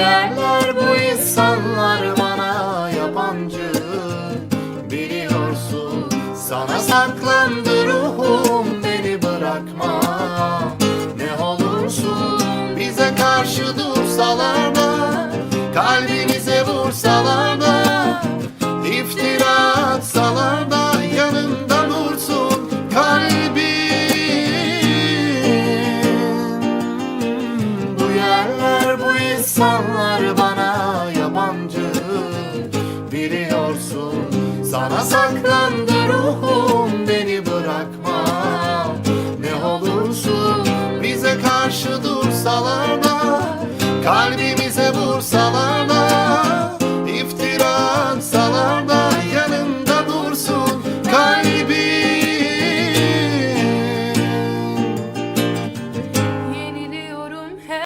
yerler bu insanlar bana yabancı. Biliyorsun sana saklandı ruhum beni bırakma. Ne olursun bize karşı dursalar da Kalbimize insanlar bana yabancı Biliyorsun. Sana saklandı ruhum beni bırakma. Ne olursun bize karşı dursalar da Kalbim